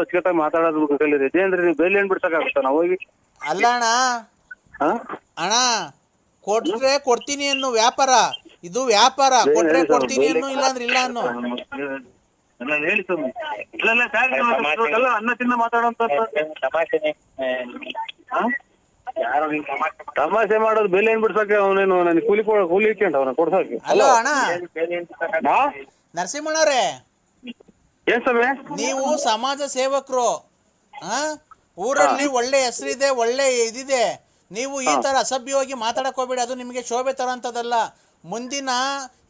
ಅಚ್ಚುಕಟ್ಟಾಗಿ ಮಾತಾಡೋದು ಕಲಿರಿ ಇದೇನ್ರಿ ನೀವು ಬೇಲಿ ಏನ್ ಬಿಡ್ಸಕ್ಕಾಗುತ್ತ ನಾವು ಹೋಗಿ? ಅಲ್ಲ ಅಣ್ಣ. ಹಾ? ಅಣ್ಣ ಕೊಟ್ರೆ ಕೊಡ್ತೀನಿ ಅನ್ನೋ ವ್ಯಾಪಾರ. ಇದು ವ್ಯಾಪಾರ. ಕೊಟ್ರೆ ಕೊಡ್ತೀನಿ ಅನ್ನೋ ಇಲ್ಲಾಂದ್ರೆ ಇಲ್ಲ ಅನ್ನೋ. ಹೇಳಿ ಸ್ವಾಮಿ. ಇಲ್ಲ ಇಲ್ಲ ಸಾರ್ ಅನ್ನ ತಿನ್ನ ಮಾತಾಡೋಂತ ತಮಾಷೆ ಮಾಡೋದು ಬೆಲೆ ಏನ್ ಬಿಡ್ಸಕ್ಕೆ ಅವನೇನು ನನಗೆ ಕೂಲಿ ಕೂಲಿ ಇಟ್ಕೊಂಡ್ ಅವನ ಕೊಡ್ಸಕ್ಕೆ ಅಲ್ಲ ಅಣ್ಣ. ನರಸಿಂಹಣ್ಣವ್ರೆ. ಏನ್ ಸ್ವಾಮಿ? ನೀವು ಸಮಾಜ ಸೇವಕರು ಆ? ಊರಲ್ಲಿ ಒಳ್ಳೆ ಹೆಸರಿದೆ ಒಳ್ಳೆ ಇದಿದೆ. ನೀವು ಈ ತರ ಅಸಭ್ಯವಾಗಿ ಮಾತಾಡಕ್ ಹೋಗ್ಬೇಡಿ ಅದು ನಿಮಗೆ ಶೋಭೆ ತರೋಂಥದ್ದಲ್ಲ. ಮುಂದಿನ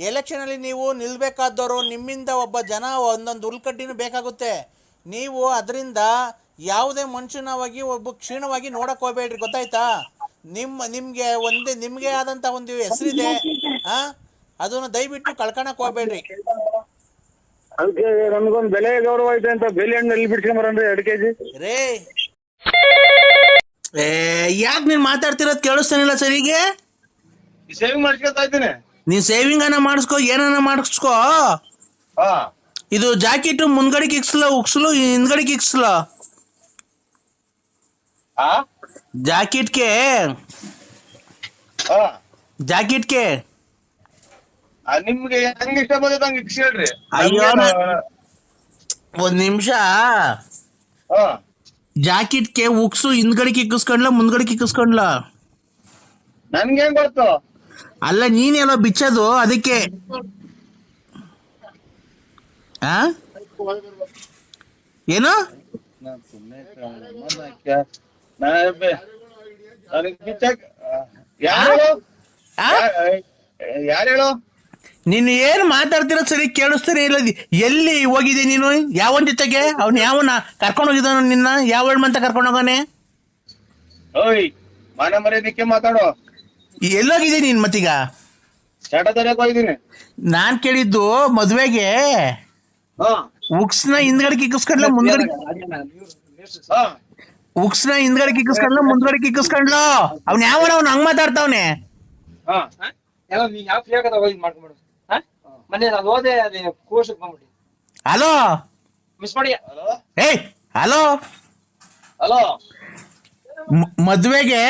ಎಲೆಕ್ಷನ್ ಅಲ್ಲಿ ನೀವು ನಿಲ್ಬೇಕಾದವರು ನಿಮ್ಮಿಂದ ಒಬ್ಬ ಜನ ಒಂದೊಂದು ಉಲ್ಕಡ್ಡಿನೂ ಬೇಕಾಗುತ್ತೆ. ನೀವು ಅದರಿಂದ ಯಾವುದೇ ಮನುಷ್ಯನವಾಗಿ ಒಬ್ಬ ಕ್ಷೀಣವಾಗಿ ನೋಡಕ್ ಹೋಗ್ಬೇಡ್ರಿ ಗೊತ್ತಾಯ್ತಾ? ನಿಮ್ಮ ನಿಮ್ಗೆ ಒಂದೇ ನಿಮ್ಗೆ ಆದಂತ ಒಂದು ಹೆಸರಿದೆ ಆ? ಅದನ್ನ ದಯವಿಟ್ಟು ಕಳ್ಕೊಳಕ್ ಹೋಗ್ಬೇಡ್ರಿ. ಅದಕ್ಕೆ ನಮ್ಗೊಂದು ಬೆಲೆ ಗೌರವ ಐತೆ ಅಂತ ಬೆಲೆ ಹಣ್ಣು ಎಲ್ಲಿ ಬಿಡ್ಸ್ಕೊಂಬರನ್ರಿ ಎರಡು ಕೆಜಿ. ರೇ. ಏ ಯಾಕೆ ನೀನು ಮಾತಾಡ್ತಿರೋದು ಕೇಳಿಸ್ತಾನಿಲ್ಲ ಸರಿಗೆ ಸೇವಿಂಗ್ ಮಾಡ್ಸ್ಕೊತಾ ಇದ್ದೀನಿ. ನೀನ್ ಸೇವಿಂಗ್ ಅನ್ನ ಮಾಡಿಸ್ಕೋ ಏನನ್ನ ಮಾಡಿಸ್ಕೋ? ಹಾ. ಇದು ಜಾಕೆಟ್ ಮುಂದ್ಗಡೆ ಇಕ್ಸ್ಲ ಉಕ್ಸ್ಲು ಹಿಂದ್ಗಡೆ ಇಕ್ಸ್ಲ ಹಾ? ಜಾಕೆಟ್ಗೆ? ಹಾ. ಜಾಕೆಟ್ಗೆ? ನಿಮ್ಗೆ ಹೆಂಗ್ ಇಷ್ಟ ಬಂದೈತೆ ಹಂಗ ಹೇಳ್ರಿ. ಅಯ್ಯೋ, ಒಂದ್ ನಿಮಿಷ. ಹಾ. ಜಾಕೆಟ್ಗೆ ಉಕ್ಸು ಹಿಂದ್ಗಡೆ ಕಿಕ್ಕಿಸ್ಕೊಂಡ್ಲ ಮುಂದ್ಗಡೆ ಕಿಕ್ಕಿಸ್ಕೊಂಡ್ಲ? ನನ್ಗೇನ್ ಗೊತ್ತು? ಅಲ್ಲ ನೀನೆಲ್ಲ ಬಿಚ್ಚದು ಅದಕ್ಕೆ. ಆ? ಏನು? ಯಾರು ಹೇಳು? ನೀನು ಏನ್ ಮಾತಾಡ್ತಿರೋ ಸರಿ ಕೇಳಿಸ್ತೀರಿ ಇಲ್ಲ ಎಲ್ಲಿ ಹೋಗಿದೆ ನೀನು? ಯಾವನ್ ಜೊತೆಗೆ? ಅವ್ನು ಯಾವನ? ಕರ್ಕೊಂಡು ಹೋಗಿದ್ದಾನ ನಿನ್ನ? ಯಾವ ಮಂತ ಕರ್ಕೊಂಡು ಹೋಗಾನೆ? ಓಯ್ ಮಾನ ಮರ್ಯಾದಕ್ಕೆ ಮಾತಾಡೋ. ಎಲ್ಲೋಗಿದೀನಿ ನೀನ್ ಮತ್ತೀಗ? ಹೋಗಿದ್ದೀನಿ. ನಾನ್ ಕೇಳಿದ್ದು ಮದ್ವೆಗೆ. ಹಾ. ಉಕ್ಸ್ನ ಹಿಂದ್ಗಡೆ ಕಿಕ್ಕಿಸ್ಕೊಂಡ್ಲ ಮುಂದ್ಗಡೆ ಹಾ. ಉಕ್ಸ್ನ ಹಿಂದ್ಗಡೆ ಕಿಕ್ಕಿಸ್ಕೊಂಡ್ಲ ಮುಂದ್ಗಡೆ ಕಿಕ್ಕಿಸ್ಕೊಂಡ್ಲ. ಅವ್ನ ಯಾವನ? ಅವ್ನು ಹಂಗ್ ಮಾತಾಡ್ತಾವ್ನೆ? ಹಾ. ಯಾವ ಫ್ರೀ ಆಗದ ಹೋಗಿ ಮಾಡ್ಕೊಂಬಿಡು ಹಾ ಮೊನ್ನೆ ನಾನು ಹೋದೆ ಅದೇ ಕೋರ್ಸ್ಗೆ ಬಂದ್ಬಿಟ್ಟು ಹಲೋ? ಮಿಸ್ ಮಾಡಿ. ಹಲೋ? ಏಯ್ ಹಲೋ? ಹಲೋ? ಮದ್ವೆಗೆ?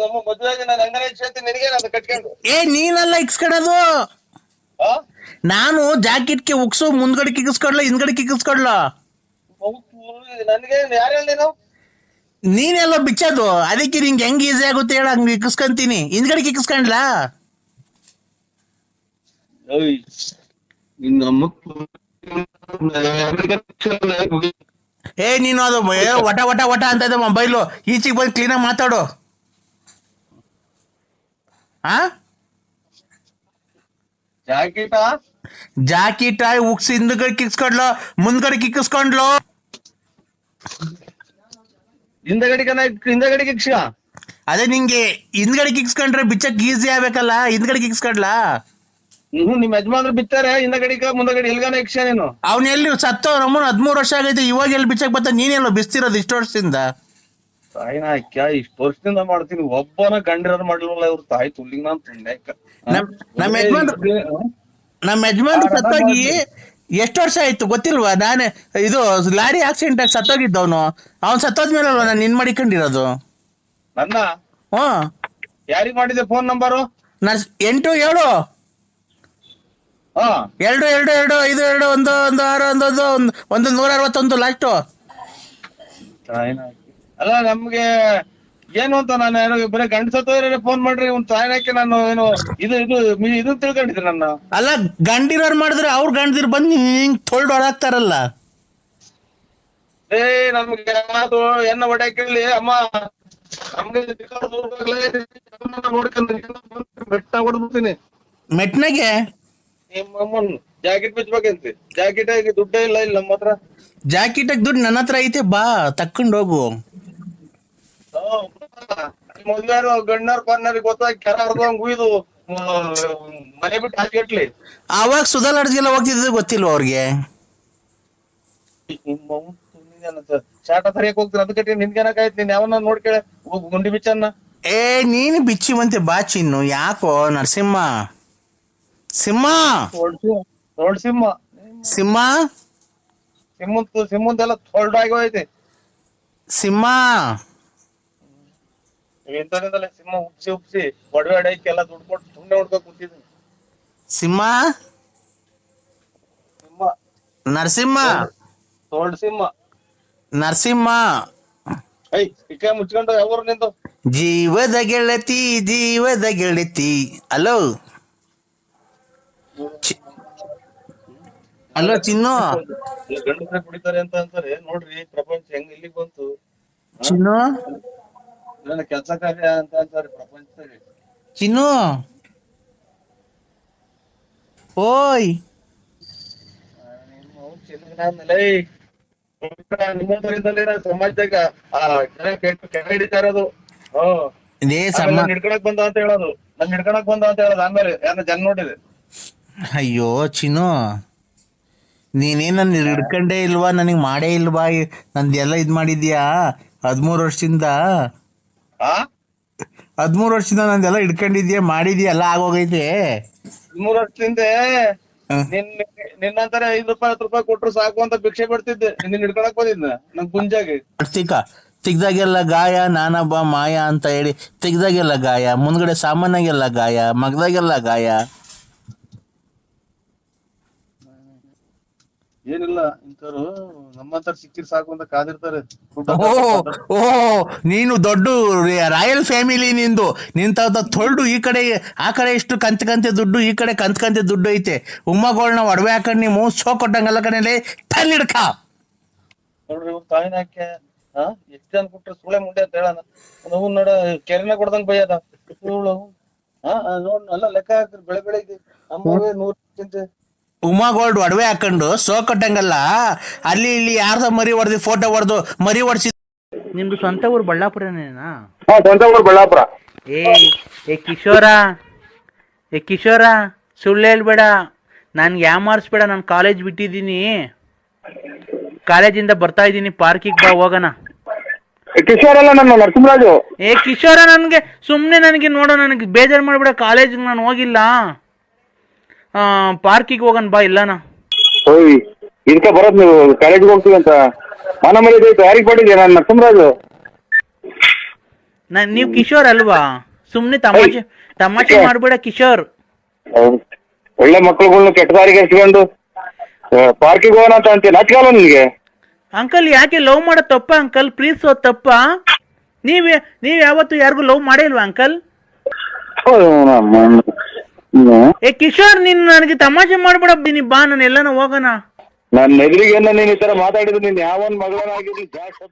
ನಮ್ಮ ಮದುವೆಗೆ ನಾನು ಹೇಳ್ತೀನಿ ನಿನಗೆ ನಾನು ಕಟ್ಕೊಂಡು? ಏ ನೀನಲ್ಲ ಇಕ್ಸ್ಕೊಳೋದು? ಹಾ ನಾನು ಜಾಕೆಟ್ಗೆ ಉಕ್ಸು ಮುಂದ್ಗಡೆ ಕಿಗಿಸ್ಕೊಡ್ಲ ಹಿಂದ್ಗಡೆ ಕಿಗಿಸ್ಕೊಡ್ಲ ನನಗೆ ಯಾರು ಹೇಳಿ ನೀನು? ನೀನೆಲ್ಲ ಬಿಚ್ಚೋದು ಅದಕ್ಕೆ ನಿಂಗೆ ಹೆಂಗ್ ಈಸಿ ಆಗುತ್ತೆ ಹೇಳ ಹಂಗ್ ಇಕ್ಕಿಸ್ಕೊಂತೀನಿ ಹಿಂದ್ಗಡೆ ಕಿಕ್ಕಿಸ್ಕೊಂಡ್ಲಾ? ಏ ನೀನು ಅದು ಒಟ ಒಟ ಒಟ ಅಂತ ಇದೆ ಮೊಬೈಲ್ ಈಚೆಗೆ ಬಂದು ಕ್ಲೀನಾಗಿ ಮಾತಾಡು. ಆ? ಜಾಕೆಟಾ? ಉಕ್ಸ್ ಹಿಂದ್ಗಡೆ ಕಿಕ್ಸ್ಕೊಂಡ್ಲು ಮುಂದ್ಗಡೆ ಕಿಕ್ಕಿಸ್ಕೊಂಡ್ಲು ಹಿಂದಗಡಿಗೆ ಹಿಂದಗಡೆ ಅದೇ ನಿಂಗೆ ಹಿಂದ್ಗಡೆ ಕಿಕ್ಸ್ಕೊಂಡ್ರೆ ಬಿಚ್ಚಕ್ ಈಸಿ ಆಗ್ಬೇಕಲ್ಲ ಹಿಂದ್ಗಡೆ ಕಿಕ್ಸ್ಕೊಂಡ್ಲಾ? ಹ್ಮ್ ನಿಮ್ ಯಜಮಾನ್ರು ಬಿತ್ತಾರೆ ಹಿಂದಗಡಿಕ ಮುಂದಗಡಿ ಎಲ್ಗಾನ ಯಕ್ಷ ನೀನು? ಅವ್ನ ಎಲ್ಲಿ ಸತ್ತೋ ನಮ್ಮನ್ ಹದ್ಮೂರು ವರ್ಷ ಆಗೈತೆ ಇವಾಗ ಎಲ್ಲಿ ಬಿಚ್ಚಕ್ ಬತ್ತ? ನೀನೆಲ್ಲ ಬಿಸ್ತಿರೋದು ಇಷ್ಟು ವರ್ಷದಿಂದ? ತಾಯಿನ ಕ್ಯಾ ಇಷ್ಟು ವರ್ಷದಿಂದ ಮಾಡ್ತೀನಿ. ಒಬ್ಬನ ಗಂಡಿರೋರು ಮಾಡ್ಲಿಲ್ಲ ಇವ್ರ ತಾಯಿ ತುಲ್ಲಿಗ್ ನಾನ್ ನಮ್- ನಮ್ಮ ಯಜಮಾನ್ರು- ನಮ್ಮ ಯಜಮಾನ್ ಸತ್ತೋಗಿ ಎಷ್ಟು ವರ್ಷ ಆಯ್ತು ಗೊತ್ತಿಲ್ವಾ? ನಾನೇ ಇದು ಲಾರಿ ಆಕ್ಸಿಡೆಂಟ್ ಆಗಿ ಸತ್ತೋಗಿದ್ದವನು ಅವ್ನ್. ಸತ್ತೋದ್ಮೇಲೆ ಅಲ್ವಾ ನಾನು ನಿನ್ ಮಾಡಿಕೊಂಡಿರೋದು ನನ್ನ? ಹ್ಮ್. ಯಾರಿಗ್ ಮಾಡಿದೆ ಫೋನ್ ನಂಬರು ನಾನು ಎಂಟು ಏಳು. ಎರಡು ಎರಡು ಎರಡು ಐದು ಎರಡು ಒಂದು ಒಂದು ಆರು ಒಂದು ಒಂದು ನೂರ ಅರವತ್ತೊಂದು ಲಾಸ್ಟು ಅಲ್ಲ ನಮ್ಗೆ ಏನು ಅಂತ ನಾನು ಏನೋ ಬರೀ ಗಂಡ ಸತ್ತೋದ್ರೆ ಫೋನ್ ಮಾಡ್ರಿ ಒಂದ್ ತಾಯಿನಕ್ಕೆ ನಾನು ಏನು ಇದು ಇದು ಮಿ- ಇದು ತಿಳ್ಕೊಂಡಿದ್ರಿ ನನ್ನ ಅಲ್ಲ ಗಂಡಿರೋರ್ ಮಾಡಿದ್ರೆ ಅವ್ರ ಗಂಡದಿರ್ ಬಂದು ಹಿಂಗ್ ತೊಳ್ದು ಹೊಡಾಕ್ತಾರಲ್ಲ ಏ ನಮ್ಗೆ ಅದು ಎನ್ನ ಹೊಡ್ಯಾಕ ಹೇಳಿ ಅಮ್ಮ ನಮ್ಗೆ ನೋಡ್ಕೊಂಡು ಬೆಟ್ಟ ಹೊಡ್ಬಿಡ್ತೀನಿ ಮೆಟ್ನಾಗೆ ನಿಮ್ಮ ಅಮ್ಮನ್ ಜಾಕೆಟ್ ಬಿಚ್ಬೇಕಂತೆ ಜಾಕೆಟ್ ಆಗಿ ದುಡ್ಡೇ ಇಲ್ಲ ಇಲ್ಲಿ ನಮ್ಮ ಹತ್ರ. ಜಾಕೆಟ್ ದುಡ್ಡು ನನ್ನ ಹತ್ರ ಐತೆ ಬಾ ತಕ್ಕೊಂಡು ಹೋಗು. ಮೊದ್ಲಾರು ಗಣ್ಣಾರ್ ಪನ್ನರಿಗೆ ಗೊತ್ತಾಗಿ ಕೆರ ಹರ್ದಂಗ್ ಉಯ್ದು ಮನೆ ಬಿಟ್ಟು ಹಾಕಿಟ್ಲಿ ಆವಾಗ ಸುಧಾಲಾಡ್ಗೆಲ್ಲ ಹೋಗ್ತಿದ್ದು ಗೊತ್ತಿಲ್ವ ಅವ್ರಿಗೆ? ಶಾಟ ಸರಿಯಾಗಿ ಹೋಗ್ತೀನಿ ಅದಕ್ಕೆ ನಿನ್ಗೇನಾಗಾಯ್ತು ನೀನ್ ಯಾವನ್ನ ನೋಡ್ಕೇಳ ಗುಂಡಿ ಬಿಚ್ಚನ್ನ. ಏ ನೀನು ಬಿಚ್ಚಿವಂತೆ ಬಾ ಚಿನ್ನು. ಯಾಕೋ ನರಸಿಂಹ? ಸಿಂಹ? ದೊಡ್ಡ ಸಿಂಹ ಸಿಂಹ. ಸಿಮ್ಮಂತೆಲ್ಲ ಸಿಮ್ಮಂದೆಲ್ಲ ಹೊಲ್ಡಾಗಿ ಹೋಯ್ತೆ. ಸಿಂಹ? ಇಂಥದಿಂದಲೇ ಸಿಂಹ ಉಪ್ಸಿ ಉಪ್ಸಿ ಒಡವೆ ಅಡೈಕೆ ಎಲ್ಲ ದುಡ್ಡು ಕೊಟ್ಟು ಸುಮ್ಮನೆ ಹುಡ್ಕೋ ಕೂತಿದ್ದೀನಿ. ಸಿಂಹ? ಸಿಂಹ. ನರಸಿಂಹ? ತೋಲ್ಡ್ ಸಿಂಹ. ನರಸಿಂಹ? ಐ ಇಕ್ಕ ಮುಚ್ಕೊಂಡು ಯಾವ ನಿಂತು? ಜೀವದ ಗೆಳತಿ ಜೀವದ ಗೆಳತಿ. ಅಲೋ? ಚಿ- ಚಿನ್ನ. ಗಂಡಸ್ರೆ ಕುಡಿತಾರೆ ಅಂತ ಅಂತಾರೆ. ನೋಡ್ರಿ ಪ್ರಪಂಚ ಹೆಂಗ್ ಇಲ್ಲಿಗೆ ಬಂತು? ಚಿನ್ನು? ನನ್ನ ಕೆಲಸ ಕಾರ್ಯ ಅಂತ ಅಂತಾರೆ ಪ್ರಪಂಚ ಚಿನ್ನು? ಓಯ್! ಸಮಾಜದಾಗ ಹಿಡಿತಾ ಇರೋದು. ಹಿಡ್ಕೊಳಕ್ ಬಂದ ಅಂತ ಹೇಳೋದು. ನನ್ ಹಿಡ್ಕೊಳಕ್ ಬಂದ ಅಂತ ಹೇಳೋದು. ಆಮೇಲೆ ಯಾರ ಜನ ನೋಡಿದೆ. ಅಯ್ಯೋ ಚಿನ್ನು. ನೀನೇ ನನ್ನ ಹಿಡ್ಕಂಡೇ ಇಲ್ವಾ? ನನಗ್ ಮಾಡೇ ಇಲ್ವಾ? ನಂದೆಲ್ಲ ಇದ್ ಮಾಡಿದ್ಯಾ? ಹದ್ಮೂರ್ ವರ್ಷದಿಂದ. ಆ? ಹದ್ಮೂರ್ ವರ್ಷದಿಂದ ನಂದೆಲ್ಲ ಹಿಡ್ಕೊಂಡಿದ್ಯಾ? ಮಾಡಿದ್ಯಾ? ಎಲ್ಲ ಆಗೋಗೈತೆ. ಮೂರ್ ವರ್ಷದಿಂದ. ನಿನ್ ನಿನ್ನಂತರ ಐದ್ ರೂಪಾಯಿ ಹತ್ತು ರೂಪಾಯಿ ಕೊಟ್ರು ಸಾಕು ಅಂತ ಭಿಕ್ಷೆ ಬಿಡ್ತಿದ್ದೆ ನಿನ್ನ ಹಿಡ್ಕೊಳಕ್ ಬಂದಿದ್ನ? ನನ್ ಗುಂಜಾಗಿ ತಿಕ್ಕ ತೆಗ್ದಾಗೆಲ್ಲ ಗಾಯ ನಾನೊಬ್ಬ ಮಾಯ ಅಂತ ಹೇಳಿ ತೆಗ್ದಾಗೆಲ್ಲ ಗಾಯ ಮುಂದ್ಗಡೆ ಸಾಮಾನ್ಯಾಗೆಲ್ಲ ಗಾಯ ಮಗದಾಗೆಲ್ಲ ಗಾಯ. ಏನಿಲ್ಲ ಇಂಥವ್ರು ನಮ್ಮಂತ ಸಿಕ್ಕಿರ್ ಸಾಕು ಅಂತ ಕಾದಿರ್ತಾರೆ. ಓ ನೀನು ದೊಡ್ಡ ರಾಯಲ್ ಫ್ಯಾಮಿಲಿ ನಿಂದು. ನಿಂತ ತೊಳ್ಡು ಈ ಕಡೆ ಆ ಕಡೆ ಇಷ್ಟು ಕಂತ ಕಂತೆ ದುಡ್ಡು ಈ ಕಡೆ ಕಂತ ಕಂತೆ ದುಡ್ಡು ಐತೆ. ಉಮ್ಮಗಳನ್ನ ಒಡವೆ ಹಾಕೊಂಡು ನೀವು ಸೋ ಕೊಟ್ಟಂಗಲ್ಲ ಕಡೆಯಲ್ಲಿ ತಲ್ಲಿ ಹಿಡ್ಕ. ನೋಡ್ರಿ ಇವ್ರ ತಾಯಿನ ಹಾಕೆ ಹಾ ಎಷ್ಟ್ ಜನ ಕೊಟ್ರೆ ಸುಳೆ ಮುಂಡೆ ಅಂತ ಹೇಳಣ. ನಾವು ನೋಡ ಕೆರೆನ ಕೊಡ್ದಂಗ್ ಬೈಯದ. ಹಾ ನೋಡ್ ಎಲ್ಲ ಲೆಕ್ಕ ಹಾಕ್ರಿ ಬೆಳೆ ಬೆಳಿಗ್ಗೆ. ನಮ್ಮವೇ ನೂರ್ ಉಮಾ ಗೋಲ್ಡ್ ಒಡವೆ ಹಾಕೊಂಡು ಸೋ ಕಟ್ಟಂಗಲ್ಲ. ಅಲ್ಲಿ ಇಲ್ಲಿ ಯಾರ್ದ ಮರಿ ಹೊಡೆದು ಫೋಟೋ ಹೊಡೆದು ಮರಿ ಹೊಡ್ಸಿ ನಿಮ್ದು ಸ್ವಂತ ಊರು ಬಳ್ಳಾಪುರನೇನಾ? ಹಾ ಸ್ವಂತ ಊರು ಬಳ್ಳಾಪುರ. ಏ ಏ ಕಿಶೋರ ಏ ಕಿಶೋರ ಸುಳ್ಳು ಹೇಳ್ಬೇಡ. ನನ್ಗೆ ಯಾಮಾರಿಸ್ಬೇಡ ನಾನು ಕಾಲೇಜ್ ಬಿಟ್ಟಿದ್ದೀನಿ. ಕಾಲೇಜಿಂದ ಬರ್ತಾ ಇದ್ದೀನಿ ಪಾರ್ಕಿಗೆ ಬಾ ಹೋಗೋಣ. ಕಿಶೋರ್ ಅಲ್ಲ ನನ್ನ ನರಸಿಂಹರಾಜು. ಏ ಕಿಶೋರ ನನಗೆ ಸುಮ್ಮನೆ ನನಗೆ ನೋಡೋ ನನಗೆ ಬೇಜಾರು ಮಾಡಿಬಿಡ ಕಾಲೇಜಿಗೆ ನಾನು ಹೋಗಿಲ್ಲ. ಪಾರ್ಕಿಗೆ ಹೋಗೋಣ ಬಾ ಇಲ್ಲನ? ಓಯ್ ಇದಕ್ಕೆ ಬರೋದ್ ನೀವು ಕಾಲೇಜ್ ಹೋಗ್ತೀವಿ ಅಂತ. ಮನ ಮನೆ ಐತೆ ಯಾರಿಗೆ ಪಡಿದ್ಯಾ ನಾನು ನರಸಿಂಹರಾಜು ನಾನು ನೀವು ಕಿಶೋರ್ ಅಲ್ವಾ? ಸುಮ್ನೆ ತಮಾಷೆ ತಮಾಷೆ ಮಾಡ್ಬೇಡ ಕಿಶೋರ್. ಹೌದು. ಒಳ್ಳೆ ಮಕ್ಳುಗಳ್ನ ಕೆಟ್ಟ ದಾರಿಗೆ ಹಚ್ಕೊಂಡು ಪಾರ್ಕಿಗೆ ಹೋಗೋಣ ಅಂತ ಅಂತೀಯ? ನಾಚಿಕಲ್ಲ ನಿನ್ಗೆ ಅಂಕಲ್ ಯಾಕೆ ಲವ್ ಮಾಡೋ ತಪ್ಪ ಅಂಕಲ್? ಓ ತಪ್ಪ? ನೀವ್ ನೀವ್ ಯಾವತ್ತು ಯಾರಿಗೂ ಲವ್ ಮಾಡೇ ಇಲ್ವಾ ಅಂಕಲ್? ಹೌದು, ನಮ್ಮ- ಹ್ಮ್. ಏ ಕಿಶೋರ್ ನಿನ್ ನನಗೆ ತಮಾಷೆ ಮಾಡ್ಬೇಡ ನೀ ಬಾ ನಾನು ಎಲ್ಲಾನು ಹೋಗೋಣ. ನನ್ನ ಎದುರಿಗೆ ನೀನ್ ಈ ತರ ಮಾತಾಡಿದ್ರೆ ನೀನ್ ಯಾವನ್ ಮಗಳನ್ನಾಗಿರ್ಲಿ ಜಾಸ್ತಿ